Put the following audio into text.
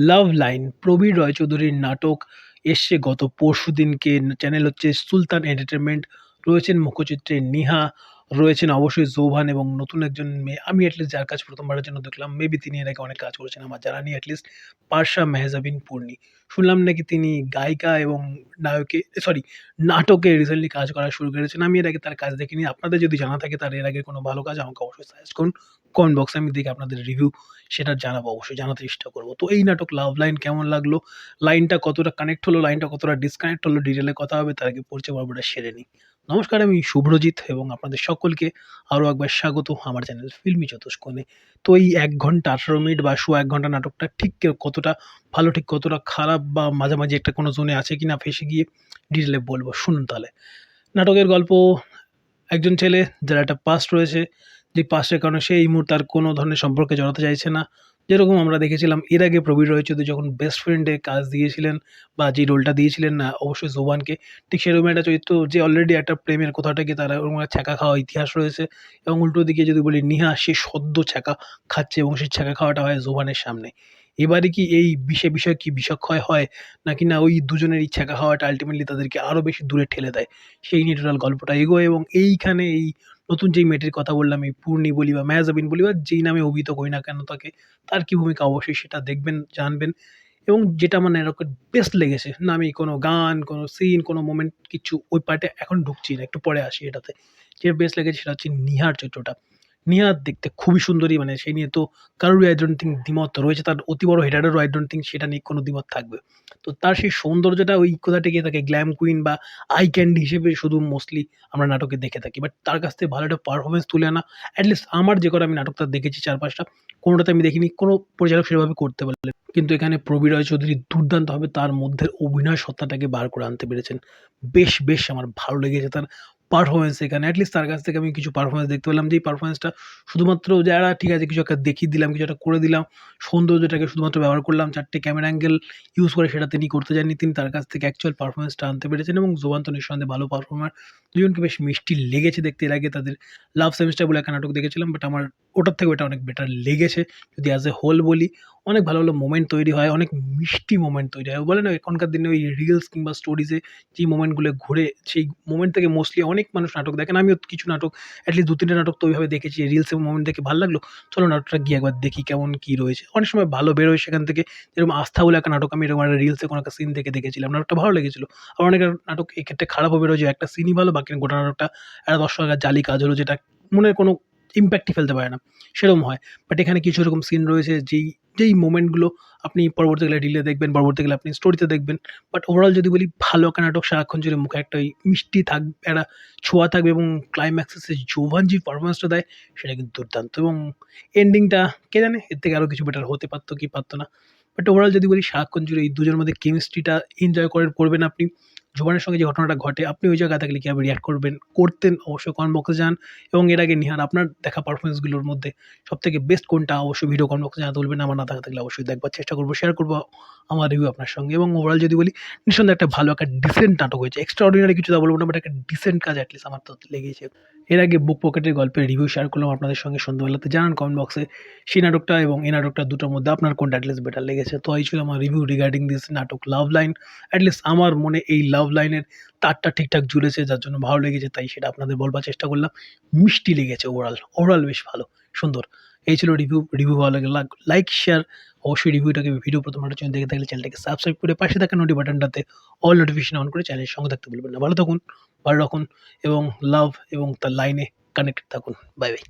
লাভ line Prabir রয়চৌধুরীর নাটক এসছে গত পরশু দিনকে চ্যানেল হচ্ছে সুলতান এন্টারটেনমেন্ট রয়েছেন মুখচিত্রে নিহা। রয়েছেন অবশ্যই জোভান এবং নতুন একজন মেয়ে। আমি অ্যাটলিস্ট যার কাজ প্রথমবারের জন্য দেখলাম মেবি তিনি এর আগে অনেক কাজ করেছেন। আমার জানা নেই অ্যাটলিস্ট পার্শা মেহজাবিন পূর্ণি। শুনলাম নাকি তিনি গায়িকা এবং নায়কে সরি নাটকে রিসেন্টলি কাজ করা শুরু করেছেন। আমি এর আগে তার কাজ দেখিনি। আপনাদের যদি জানা থাকে তার এর আগে কোনো ভালো কাজ, আমাকে অবশ্যই সাজেস্ট করুন। কমেন্ট বক্সে আমি দেখে আপনাদের রিভিউ সেটা জানাব, অবশ্যই জানাতে চেষ্টা করব। তো এই নাটক লাভ লাইন কেমন লাগল? লাইনটা কতটা কানেক্ট হলো? লাইনটা কতটা ডিসকানেক্ট হলো? ডিটেলে কথা হবে, তার আগে পরিচয় পর্বটা সেরে নিই। নমস্কার, আমি শুভ্রজিৎ এবং আপনাদের সকলকে আরও একবার স্বাগত আমার চ্যানেল ফিল্মি চতুষ্কোণে। তো এই এক ঘণ্টা আঠারো মিনিট বা শো এক ঘণ্টা নাটকটা ঠিক কতটা ভালো, ঠিক কতটা খারাপ বা মাঝামাঝি একটা কোনো জোনে আছে কি না ফেসে গিয়ে ডিটেলে বলব। শুনুন তাহলে। নাটকের গল্প, একজন ছেলে যার একটা পাস্ট রয়েছে, যে পাস্টের কারণে সে এই মুহূর্তে আর কোনো ধরনের সম্পর্কে জড়াতে চাইছে না। যেরকম আমরা দেখেছিলাম, এর আগে প্রবীর রয়চৌধুরী যখন বেস্ট ফ্রেন্ডে কাজ দিয়েছিলেন বা যে রোলটা দিয়েছিলেন না অবশ্যই জোবানকে, ঠিক সেরকম একটা চরিত্র যে অলরেডি একটা প্রেমের কোথাটাকে তারা ওরকম ছ্যাঁকা খাওয়া ইতিহাস রয়েছে এবং উল্টো দিকে যদি বলি, নিহা সে সদ্য ছ্যাঁকা খাচ্ছে এবং সেই ছ্যাঁকা খাওয়াটা হয় জোবানের সামনে। এবারে কি এই বিষে বিষয় কি বিষক্ষয় হয় নাকি না ওই দুজনের ছ্যাঁকা খাওয়াটা আলটিমেটলি তাদেরকে আরও বেশি দূরে ঠেলে দেয়? সেই নিয়ে টোটাল গল্পটা এগোয় এবং এইখানে এই নতুন যেই মেয়েটির কথা বললাম, এই পূর্ণি বলি বা মেহজাবিন বলি বা যেই নামে অভিহিত করি না কেন তাকে, তার কী ভূমিকা অবশ্যই সেটা দেখবেন, জানবেন এবং যেটা আমার এরকম বেস্ট লেগেছে, না আমি কোনো গান, কোনো সিন কোনো মোমেন্ট কিছু ওই পার্টে এখন ঢুকছি না, একটু পরে আসি এটাতে। যে বেস্ট লেগেছে সেটা হচ্ছে নিহার চরিত্রটা। নিহা দেখতে খুবই সুন্দরী মানে সেই নিয়ে তো কারোরই আই ডোন্ট থিঙ্ক দ্বিমত রয়েছে। তার অতি বড় হেডারেরও আই ডোন্ট থিঙ্ক সেটা নিয়ে কোনো দ্বিমত থাকবে। তো তার সেই সৌন্দর্যটা ওই কোথাটা গিয়ে থাকে গ্ল্যাম কুইন বা আই ক্যান্ডি হিসেবে শুধু মোস্টলি আমরা নাটকে দেখে থাকি। বাট তার কাছ থেকে ভালো একটা পারফরমেন্স তুলে আনা অ্যাটলিস্ট আমার যে কটা আমি নাটকটা দেখেছি চার পাঁচটা কোনোটাতে আমি দেখিনি, কোনো পরিচালক সেভাবে করতে পারলে কিন্তু এখানে প্রবীর রায় চৌধুরী দুর্দান্তভাবে তার মধ্যে অভিনয় সত্তাটাকে বার করে আনতে পেরেছেন। বেশ বেশ আমার ভালো লেগেছে তার পারফরমেন্স এখানে অ্যাটলিস্ট তার কাছ থেকে আমি কিছু পারফরমেন্স দেখতে পেলাম, যেই পারফরমেন্সটা শুধুমাত্র যারা ঠিক আছে, কিছু একটা দেখিয়ে দিলাম, কিছু একটা করে দিলাম, সৌন্দর্যটাকে শুধুমাত্র ব্যবহার করলাম, চারটে ক্যামেরা অ্যাঙ্গেল ইউজ করে সেটা তিনি করতে যাননি, তিনি তার কাছ থেকে অ্যাকচুয়াল পারফরমেন্সটা আনতে পেরেছেন এবং জোবান তো নিঃসন্দেহে ভালো পারফর্মার দুজনকে বেশ মিষ্টি লেগেছে দেখতে। এর আগে তাদের লাভ সেমিস্টার বলে একটা নাটক দেখেছিলাম বাট আমার, ওটার থেকে ওটা অনেক বেটার লেগেছে। যদি অ্যাজ এ হোল বলি অনেক ভালো ভালো মোমেন্ট তৈরি হয়, অনেক মিষ্টি মোমেন্ট তৈরি হয়। বলে না, এখনকার দিনে ওই রিলস কিংবা স্টোরিজে যেই মোমেন্টগুলো ঘুরে, সেই মোমেন্ট থেকে মোস্টলি অনেক মানুষ নাটক দেখেন আমিও কিছু নাটক অ্যাটলিস্ট দু তিনটে নাটক তো ওইভাবে দেখেছি। রিলস এবং মোমেন্ট দেখে ভালো লাগল। চলো নাটকটা গিয়ে একবার দেখি কেমন কী রয়েছে। অনেক সময় ভালো বেরোয় সেখান থেকে। যেরকম আস্থা বলে একটা নাটক, আমি এরকম একটা রিলসে কোনো একটা সিন থেকে দেখেছিলাম। নাটকটা ভালো লেগেছিলো। আর অনেক নাটক এক্ষেত্রে খারাপও বেরোয় যে একটা সিনই ভালো বাকি গোটা নাটকটা একটা দশ জালি কাজ হলো যেটা মনের কোনো ইম্প্যাক্টই ফেলতে পারে না। সেরকম হয়। বাট এখানে কিছু এরকম সিন রয়েছে যেই যেই মোমেন্টগুলো আপনি পরবর্তীকালে রিলে দেখবেন পরবর্তীকালে আপনি স্টোরিতে দেখবেন। বাট ওভারঅল যদি বলি, ভালো একটা নাটক সারাক্ষণ জুড়ে মুখে একটা ওই মিষ্টি থাকবে একটা ছোঁয়া থাকবে এবং ক্লাইম্যাক্সে জোভান যে পারফরমেন্সটা দেয়, সেটা কিন্তু দুর্দান্ত। এবং এন্ডিংটা কে জানে, এর থেকে আরও কিছু বেটার হতে পারতো কি পারতো না। বাট ওভারঅল যদি বলি, সারাক্ষণ জুড়ে এই দুজনের মধ্যে কেমিস্ট্রিটা এনজয় করে করবেন আপনি। জোবানের সঙ্গে যে ঘটনাটা ঘটে, আপনি ওই জায়গায় থাকলে কীভাবে রিয়াক্ট করবেন? করতেন অবশ্যই কমেন্ট বক্সে যান এবং এর আগে নিহার আপনার দেখা পারফরমেন্সগুলোর মধ্যে সবথেকে বেস্ট কোনটা অবশ্যই ভিডিও কমেন্ট বক্সে জানাতে বলবেন আমার না থাকা থাকলে অবশ্যই দেখবার চেষ্টা করব শেয়ার করব আমার রিভিউ আপনার সঙ্গে এবং ওভারঅল যদি বলি, নিঃসন্দেহে একটা ভালো, একটা ডিসেন্ট নাটক হয়েছে। এক্সট্রা অর্ডিনারি কিছু তা বলব না বাট একটা ডিসেন্ট কাজ অ্যাটলিস্ট আমার তো লেগেছে এর আগে বুক পকেটের গল্পের রিভিউ শেয়ার করলাম আপনাদের সঙ্গে সন্ধ্যাবেলাতে। জানান কমেন্ট বক্সে সেই নাটকটা এবং এই নাটকটা দুটোর মধ্যে আপনার কোনটা অ্যাটলিস্ট বেটার লেগেছে। তো এই ছিল আমার রিভিউ রিগার্ডিং দিস নাটক লাভ লাইন অ্যাটলিস্ট আমার মনে এই লাভ লাইনের তারটা ঠিকঠাক জুড়েছে, যার জন্য ভালো লেগেছে, তাই সেটা আপনাদের বলবার চেষ্টা করলাম। মিষ্টি লেগেছে ওভারঅল ওভারঅল বেশ ভালো। সুন্দর। এই ছিল রিভিউ রিভিউ ভালো লাগে লাইক শেয়ার অবশ্যই রিভিউটাকে ভিডিও প্রথমবার জন্য দেখে থাকলে চ্যানেলটাকে সাবস্ক্রাইব করে পাশে থাকা নোটি বাটনটাতে অল নোটিফিকেশন অন করে চ্যানেলের সঙ্গে থাকতে বলবেন না। ভালো থাকুন, ভালো রাখুন এবং লাভ এবং তার লাইনে কানেক্টেড থাকুন। Bye bye